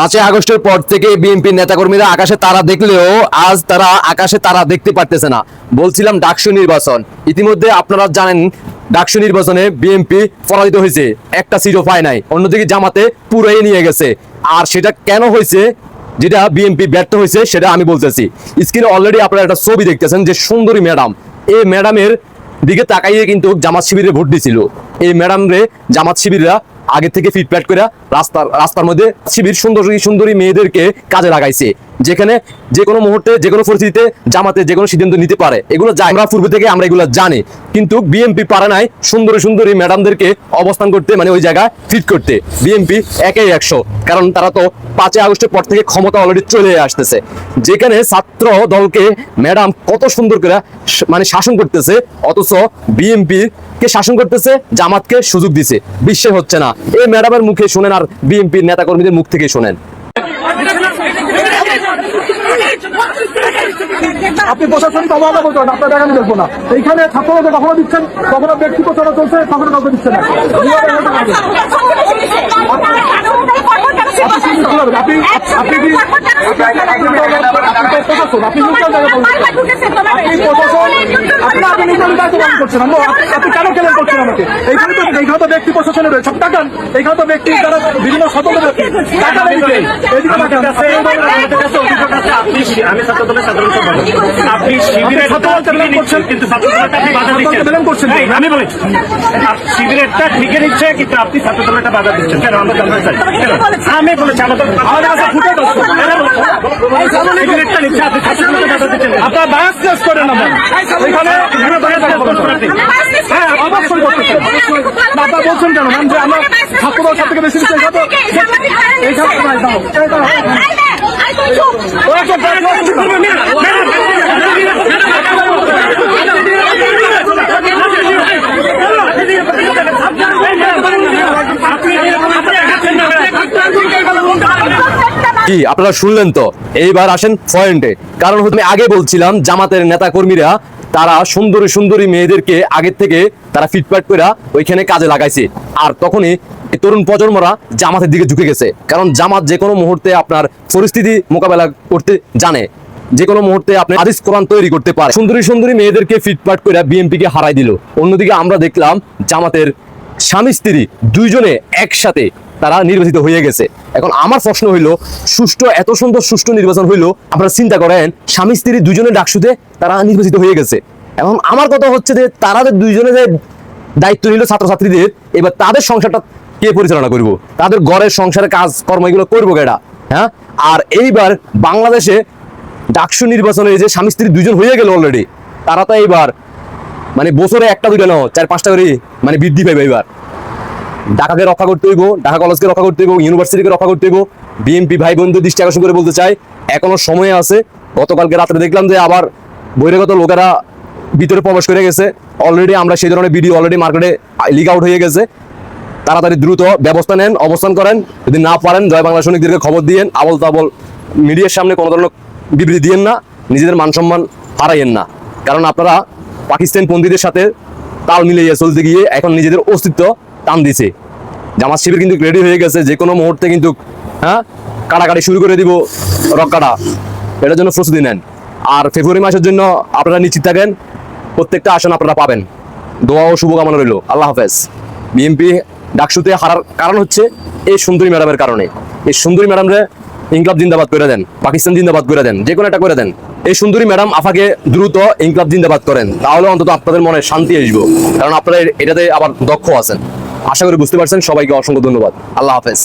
পাঁচই আগস্টের পর থেকে বিএনপি নেতাকর্মীরা আকাশে তারা দেখলেও আজ তারা আকাশে তারা দেখতে পারতেছে না। বলছিলাম ডাকসু নির্বাচন। ইতিমধ্যে আপনারা জানেন, ডাকসু নির্বাচনে বিএনপি পরাজিত হয়েছে। একটা সিটও পায় নাই। অন্যদিকে জামাতে পুরোই নিয়ে গেছে। আর সেটা কেন হয়েছে, যেটা বিএনপি ব্যর্থ হয়েছে, সেটা আমি বলতেছি। স্ক্রিনে অলরেডি আপনারা একটা ছবি দেখতেছেন যে সুন্দরী ম্যাডাম। এই ম্যাডামের দিকে তাকাইয়ে কিন্তু জামাত শিবিরে ভোট দিছিল। এই ম্যাডাম রে জামাত শিবিররা আগে থেকে ফিটপ্যাট করে রাস্তার রাস্তার মধ্যে শিবির সুন্দরী সুন্দরী মেয়েদেরকে কাজে লাগাইছে। যেখানে যে কোনো মুহূর্তে, যে কোনো পরিস্থিতিতে জামাতে যে কোনো সিদ্ধান্ত নিতে পারে। এগুলো যা আমরা পূর্ব থেকে আমরা এগুলো জানি। কিন্তু বিএনপি পারে নাই সুন্দরী সুন্দরী ম্যাডামদেরকে অবস্থান করতে মানে ওই জায়গায় ফিট করতে। বিএনপি একেই একশো। কারণ তারা তো পাঁচই আগস্টের পর থেকে ক্ষমতা অলরেডি চলে আসতেছে। যেখানে ছাত্র দলকে ম্যাডাম কত সুন্দর করে মানে শাসন করতেছে, অথচ বিএনপি কে শাসন করতেছে, জামাতকে সুযোগ দিছে। বিশ্বাস হচ্ছে না। এই ম্যাডামের মুখে শোনেন আর বিএনপির নেতাকর্মীদের মুখ থেকে শোনেন। আপনি প্রশাসনিক অবহেলা বলতে পারেন আপনার দেখানো দেখব না এইখানে ছাত্ররা কখনো দিচ্ছেন কখনো ব্যক্তি প্রচারণা চলছে কখনো কাউকে দিচ্ছেন না আপনি কি করছেন কেন কেলেন করছেন আমাকে? এইখানে তো এইখানে তো ব্যক্তি প্রশাসনের রয়েছে। টাকান এইখানে তো ব্যক্তি যারা বিভিন্ন স্বতন্ত্র ব্যক্তি টাকা এইদিকে এইদিকে টাকান আপনি আমি ছাত্রদলের সাধারণ সম্পাদক আপনি শিবিরের করছেন। কিন্তু ছাত্রদলটা আপনি বাধা দিচ্ছেন। করছেন। এই, আমি বলেছি আপ- শিবিরেরটা ঠিকই নিচ্ছে কিন্তু আপনি ছাত্রদলটা বাধা দিচ্ছেন। কেন? আমরা জানতে চাই। আমি বলেছি আমাদের কাছে ফুটে আপনার বায়াস টেস্ট করেন। হ্যাঁ চাই বলছেন কেন যে আমরা ছাত্রদল সব থেকে বেশি দিচ্ছি এখানে এইখানে এই দাও। ওরা কি? আপনারা শুনলেন তো? এইবার আসেন পয়েন্টে। কারণ আমি আগে বলছিলাম, জামাতের নেতা কর্মীরা তারা সুন্দরী সুন্দরী মেয়েদেরকে আগের থেকে তারা ফিটফাট করে ওইখানে কাজে লাগাইছে। আর তখনই তরুণ প্রজন্মরা জামাতের দিকে ঝুঁকে গেছে। কারণ জামাত যে কোনো মুহূর্তে আপনার পরিস্থিতি মোকাবেলা করতে জানে। যে কোনো মুহূর্তে আপনি হাদিস কোরআন তৈরি করতে পারে। সুন্দরী সুন্দরী মেয়েদেরকে ফিটফাট করে বিএনপি কে হারাই দিল। অন্যদিকে আমরা দেখলাম জামাতের স্বামী স্ত্রী দুইজনে একসাথে তারা নির্বাচিত হয়ে গেছে। এখন আমার প্রশ্ন হইল, সুষ্ঠু, এত সুন্দর সুষ্ঠু নির্বাচন হইল, আপনারা চিন্তা করেন, স্বামী স্ত্রী দুইজনে ডাকসুতে তারা নির্বাচিত হয়ে গেছে। এখন আমার কথা হচ্ছে যে, তারা যে দুইজনে যে দায়িত্ব নিল ছাত্রছাত্রীদের, এবার তাদের সংসারটা কে পরিচালনা করব? তাদের ঘরের সংসারের কাজ কর্ম এগুলো করব কেডা? হ্যাঁ? আর এইবার বাংলাদেশে ডাকসু নির্বাচনে যে স্বামী স্ত্রী দুজন হয়ে গেল অলরেডি তারা তো এইবার মানে বছরে একটা দুইটা নাও, চার পাঁচটা করে মানে বৃদ্ধি পাইবে এবার ঢাকাকে রক্ষা করতে হইব, ঢাকা কলেজকে রক্ষা করতে হইব, ইউনিভার্সিটিকে রক্ষা করতে হইব। বিএনপি ভাই বোনদের দৃষ্টি আকর্ষণ করে বলতে চাই, এখনও সময় আছে। গতকালকে রাত্রে দেখলাম যে আবার বহিরাগত লোকেরা ভিতরে প্রবেশ করে গেছে। অলরেডি আমরা সেই ধরনের ভিডিও অলরেডি মার্কেটে লিক আউট হয়ে গেছে। তাড়াতাড়ি দ্রুত ব্যবস্থা নেন, অবস্থান করেন। যদি না পারেন, জয় বাংলা সৈনিকদেরকে খবর দিয়েন। আবল তাবল মিডিয়ার সামনে কোনো ধরনের বিবৃতি দিয়েন না। নিজেদের মান সম্মান হারাইয়েন না। কারণ আপনারা পাকিস্তান পন্থীদের সাথে তাল মিলিয়ে চলতে গিয়ে এখন নিজেদের অস্তিত্ব টান দিছে। জামাত শিবির কিন্তু রেডি হয়ে গেছে, যে কোনো মুহূর্তে কিন্তু হ্যাঁ কাটাকাটি শুরু করে দিব রক্কাটা এটার জন্য প্রস্তুতি নেন। আর ফেব্রুয়ারি মাসের জন্য আপনারা নিশ্চিত থাকেন, প্রত্যেকটা আসন আপনারা পাবেন। দোয়া ও শুভকামনা রইল। আল্লাহ হাফেজ। বিএনপি ডাকসুতে হারার কারণ হচ্ছে এই সুন্দরী ম্যাডামের কারণে। এই সুন্দরী ম্যাডামরে ইনকলাব জিন্দাবাদ করে দেন, পাকিস্তান জিন্দাবাদ করে দেন যে কোনো একটা করে দেন। এই সুন্দরী ম্যাডাম আফাকে দ্রুত ইনকলাব জিন্দাবাদ করেন। তাহলে অন্তত আপনাদের মনে শান্তি আসব। কারণ আপনারা এটাতে আবার দক্ষ আছেন। আশা করি বুঝতে পারছেন। সবাইকে অসংখ্য ধন্যবাদ। আল্লাহ হাফেজ।